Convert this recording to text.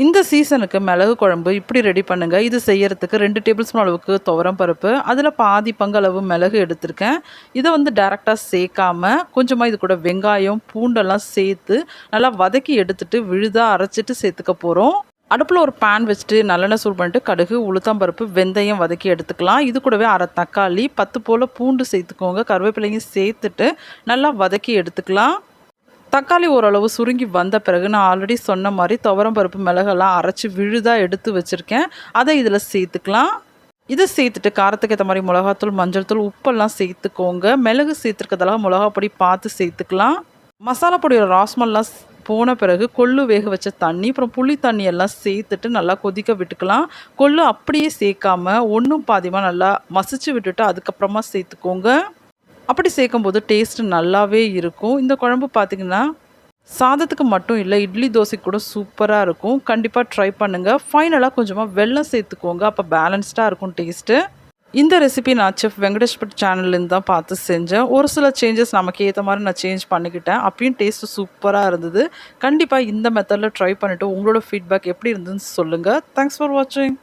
இந்த சீசனுக்கு மிளகு குழம்பு இப்படி ரெடி பண்ணுங்கள் இது செய்யறதுக்கு ரெண்டு டேபிள் ஸ்பூன் அளவுக்கு துவரம் பருப்பு அதில் பாதி பங்கு அளவு மிளகு எடுத்திருக்கேன். இதை வந்து டேரெக்டாக சேர்க்காமல் கொஞ்சமாக இது கூட வெங்காயம் பூண்டெல்லாம் சேர்த்து நல்லா வதக்கி எடுத்துட்டு விழுதாக அரைச்சிட்டு சேர்த்துக்க போகிறோம் அடுப்பில் ஒரு பேன் வச்சுட்டு நல்லெண்ணெய் சூடு பண்ணிட்டு கடுகு உளுத்தம்பருப்பு வெந்தயம் வதக்கி எடுத்துக்கலாம். இது கூடவே அரை தக்காளி பத்து போல் பூண்டு சேர்த்துக்கோங்க. கருவேப்பிலையும் சேர்த்துட்டு நல்லா வதக்கி எடுத்துக்கலாம். தக்காளி ஓரளவு சுருங்கி வந்த பிறகு நான் ஆல்ரெடி சொன்ன மாதிரி துவரம் பருப்பு மிளகெல்லாம் அரைச்சி விழுதாக எடுத்து வச்சுருக்கேன். அதை இதில் சேர்த்துக்கலாம். இதை சேர்த்துட்டு காரத்துக்கு ஏற்ற மாதிரி மிளகாத்தூள் மஞ்சள் தூள் உப்பெல்லாம் சேர்த்துக்கோங்க. மிளகு சேர்த்துருக்கதெல்லாம் மிளகா பொடி பார்த்து சேர்த்துக்கலாம். மசாலா பொடியோட ராஸ்மல்லாம் போன பிறகு கொள்ளு வேக வச்ச தண்ணி அப்புறம் புளி தண்ணி எல்லாம் சேர்த்துட்டு நல்லா கொதிக்க விட்டுக்கலாம். கொள்ளு அப்படியே சேர்க்காம ஒன்றும் பாதியமாக நல்லா மசிச்சு விட்டுட்டு அதுக்கப்புறமா சேர்த்துக்கோங்க. அப்படி சேர்க்கும்போது டேஸ்ட்டு நல்லாவே இருக்கும். இந்த குழம்பு பார்த்திங்கன்னா சாதத்துக்கு மட்டும் இல்லை இட்லி தோசை கூட சூப்பராக இருக்கும். கண்டிப்பாக ட்ரை பண்ணுங்கள் ஃபைனலாக கொஞ்சமாக வெள்ளம் சேர்த்துக்கோங்க. அப்போ பேலன்ஸ்டாக இருக்கும் டேஸ்ட்டு இந்த ரெசிபி நான் செஃப் வெங்கடேஷ் பட் சேனல்லேருந்து தான் பார்த்து செஞ்சேன். ஒரு சில சேஞ்சஸ் நமக்கு ஏற்ற மாதிரி நான் சேஞ்ச் பண்ணிக்கிட்டேன். அப்பயும் டேஸ்ட்டு சூப்பராக இருந்தது. கண்டிப்பாக இந்த மெத்தடில் ட்ரை பண்ணிவிட்டு உங்களோட ஃபீட்பேக் எப்படி இருந்துன்னு சொல்லுங்கள் தேங்க்ஸ் ஃபார் வாட்சிங்